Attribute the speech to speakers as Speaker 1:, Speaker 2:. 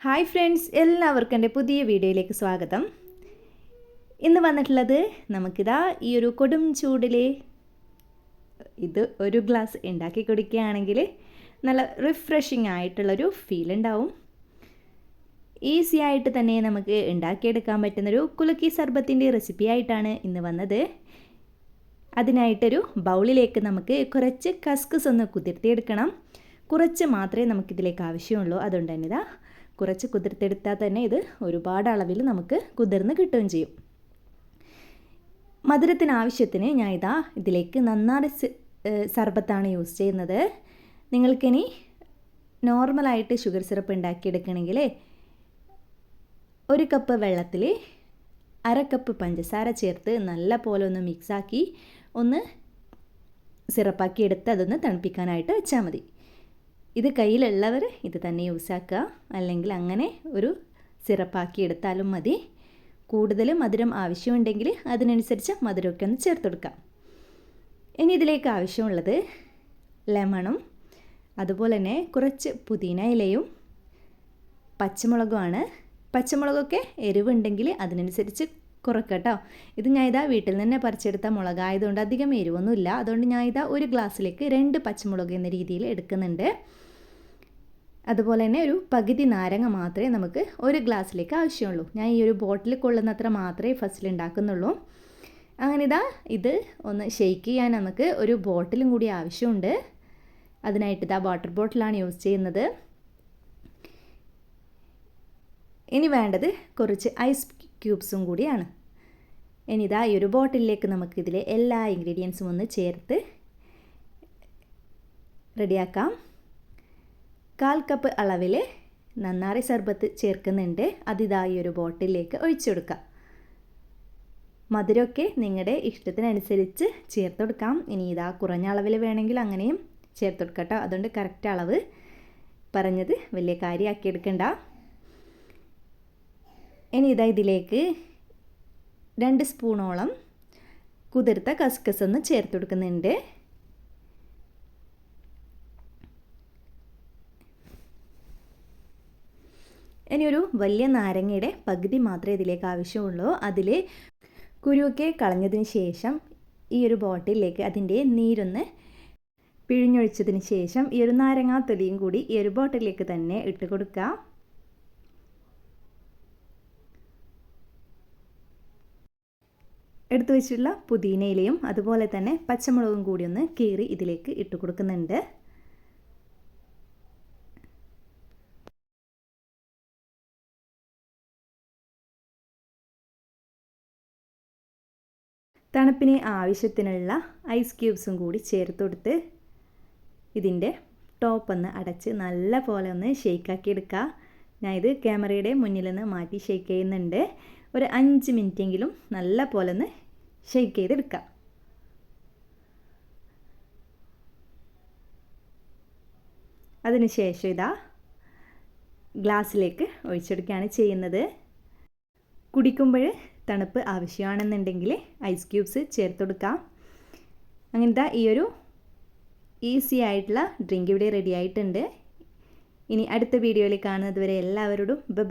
Speaker 1: Hi friends എല്ലാവർക്കും എന്റെ പുതിയ വീഡിയോയിലേക്ക് സ്വാഗതം. ഇന്ന് വന്നിട്ടുള്ളത് നമുക്കിതാ ഈ ഒരു കൊടും ചൂടിൽ ഇത് ഒരു ഗ്ലാസ് ഉണ്ടാക്കി കുടിക്കുകയാണെങ്കിൽ നല്ല റിഫ്രഷിംഗ് ആയിട്ടുള്ളൊരു ഫീൽ ഉണ്ടാവും. ഈസി ആയിട്ട് തന്നെ നമുക്ക് ഉണ്ടാക്കിയെടുക്കാൻ പറ്റുന്നൊരു കുലുക്കി സർബത്തിന്റെ റെസിപ്പി ആയിട്ടാണ് ഇന്ന് വന്നത്. അതിനായിട്ടൊരു ബൗളിലേക്ക് നമുക്ക് കുറച്ച് കസ്കസ് ഒന്ന് കുതിർത്തിയെടുക്കണം. കുറച്ച് മാത്രമേ നമുക്കിതിലേക്ക് ആവശ്യമുള്ളൂ. അതുകൊണ്ട് തന്നെ ഇതാ കുറച്ച് കുതിർത്തെടുത്താൽ തന്നെ ഇത് ഒരുപാട് അളവിൽ നമുക്ക് കുതിർന്ന് കിട്ടുകയും ചെയ്യും. മധുരത്തിന് ആവശ്യത്തിന് ഞാൻ ഇതാ ഇതിലേക്ക് നന്നായി സർബത്താണ് യൂസ് ചെയ്യുന്നത്. നിങ്ങൾക്കിനി നോർമലായിട്ട് ഷുഗർ സിറപ്പ് ഉണ്ടാക്കിയെടുക്കണമെങ്കിൽ ഒരു കപ്പ് വെള്ളത്തിൽ അര കപ്പ് പഞ്ചസാര ചേർത്ത് നല്ല പോലെ ഒന്ന് മിക്സാക്കി ഒന്ന് സിറപ്പാക്കി എടുത്ത് അതൊന്ന് തണുപ്പിക്കാനായിട്ട് വെച്ചാൽ മതി. ഇത് കയ്യിലുള്ളവർ ഇത് തന്നെ യൂസ് ആക്കുക. അല്ലെങ്കിൽ അങ്ങനെ ഒരു സിറപ്പാക്കി എടുത്താലും മതി. കൂടുതൽ മധുരം ആവശ്യമുണ്ടെങ്കിൽ അതിനനുസരിച്ച് മധുരമൊക്കെ ഒന്ന് ചേർത്ത് കൊടുക്കാം. ഇനി ഇതിലേക്ക് ആവശ്യമുള്ളത് ലെമണും അതുപോലെ തന്നെ കുറച്ച് പുതിന ഇലയും പച്ചമുളകുമാണ്. പച്ചമുളകൊക്കെ എരിവുണ്ടെങ്കിൽ അതിനനുസരിച്ച് കുറക്കട്ടോ. ഇത് ഞാൻ ഇതാ വീട്ടിൽ നിന്ന് പറിച്ചെടുത്ത മുളകായതുകൊണ്ട് അധികം എരിവൊന്നുമില്ല. അതുകൊണ്ട് ഞാൻ ഇതാ ഒരു ഗ്ലാസ്സിലേക്ക് രണ്ട് പച്ചമുളക് എന്ന രീതിയിൽ എടുക്കുന്നുണ്ട്. അതുപോലെ തന്നെ ഒരു പകുതി നാരങ്ങ മാത്രമേ നമുക്ക് ഒരു ഗ്ലാസ്സിലേക്ക് ആവശ്യമുള്ളൂ. ഞാൻ ഈ ഒരു ബോട്ടിൽ കൊള്ളുന്നത്ര മാത്രമേ ഫസ്റ്റിൽ ഉണ്ടാക്കുന്നുള്ളൂ. അങ്ങനെ ഇതാ ഇത് ഒന്ന് ഷെയ്ക്ക് ചെയ്യാൻ നമുക്ക് ഒരു ബോട്ടിലും കൂടി ആവശ്യമുണ്ട്. അതിനായിട്ട് ഇതാ വാട്ടർ ബോട്ടിലാണ് യൂസ് ചെയ്യുന്നത്. ഇനി വേണ്ടത് കുറച്ച് ഐസ് ക്യൂബ്സും കൂടിയാണ്. ഇനി ഇതാ ഈ ഒരു ബോട്ടിലേക്ക് നമുക്കിതിലെ എല്ലാ ഇൻഗ്രീഡിയൻസും ഒന്ന് ചേർത്ത് റെഡിയാക്കാം കാൽ കപ്പ് അളവിൽ നന്നാറി സർബത്ത് ചേർക്കുന്നുണ്ട്. അതിതായി ഒരു ബോട്ടിലേക്ക് ഒഴിച്ചു കൊടുക്കാം. മധുരമൊക്കെ നിങ്ങളുടെ ഇഷ്ടത്തിനനുസരിച്ച് ചേർത്ത് കൊടുക്കാം. ഇനി ഇതാ കുറഞ്ഞ അളവിൽ വേണമെങ്കിൽ അങ്ങനെയും ചേർത്ത് കൊടുക്കാം അതുകൊണ്ട് കറക്റ്റ് അളവ് പറഞ്ഞത് വലിയ കാര്യമാക്കി എടുക്കണ്ട. ഇനി ഇതാ ഇതിലേക്ക് രണ്ട് സ്പൂണോളം കുതിർത്ത കസ്കസ് ഒന്ന് ചേർത്ത് കൊടുക്കുന്നുണ്ട്. ഇനി ഒരു വലിയ നാരങ്ങയുടെ പകുതി മാത്രമേ ഇതിലേക്ക് ആവശ്യമുള്ളൂ. അതിൽ കുരുവൊക്കെ കളഞ്ഞതിന് ശേഷം ഈ ഒരു ബോട്ടിലേക്ക് അതിന്റെ നീരൊന്ന് പിഴിഞ്ഞൊഴിച്ചതിന് ശേഷം ഈ ഒരു നാരങ്ങാ തൊലിയും കൂടി ഈ ഒരു ബോട്ടിലേക്ക് തന്നെ ഇട്ട് കൊടുക്കുക. എടുത്തു വെച്ചിട്ടുള്ള പുതിനയിലയും അതുപോലെ തന്നെ പച്ചമുളകും കൂടി ഒന്ന് കീറി ഇതിലേക്ക് ഇട്ട് കൊടുക്കുന്നുണ്ട്. തണുപ്പിന് ആവശ്യത്തിനുള്ള ഐസ് ക്യൂബ്സും കൂടി ചേർത്ത് കൊടുത്ത് ഇതിന്റെ ടോപ്പ് ഒന്ന് അടച്ച് നല്ല പോലെ ഒന്ന് ഷെയ്ക്കാക്കി എടുക്കുക. ഞാൻ ഇത് ക്യാമറയുടെ മുന്നിൽ നിന്ന് മാറ്റി ഷെയ്ക്ക് ചെയ്യുന്നുണ്ട്. ഒരു അഞ്ച് മിനിറ്റെങ്കിലും നല്ല പോലെ ഒന്ന് ഷെയ്ക്ക് ചെയ്തെടുക്കുക. അതിനുശേഷം ഇതാ ഗ്ലാസ്സിലേക്ക് ഒഴിച്ചെടുക്കുകയാണ് ചെയ്യുന്നത്. കുടിക്കുമ്പോൾ തണുപ്പ് ആവശ്യമാണെന്നുണ്ടെങ്കിൽ ഐസ് ക്യൂബ്സ് ചേർത്ത് കൊടുക്കാം. അങ്ങനത്തെ ഈ ഒരു ഈസി ആയിട്ടുള്ള ഡ്രിങ്ക് ഇവിടെ റെഡി ആയിട്ടുണ്ട്. ഇനി അടുത്ത വീഡിയോയിൽ കാണുന്നത് വരെ എല്ലാവരോടും ബ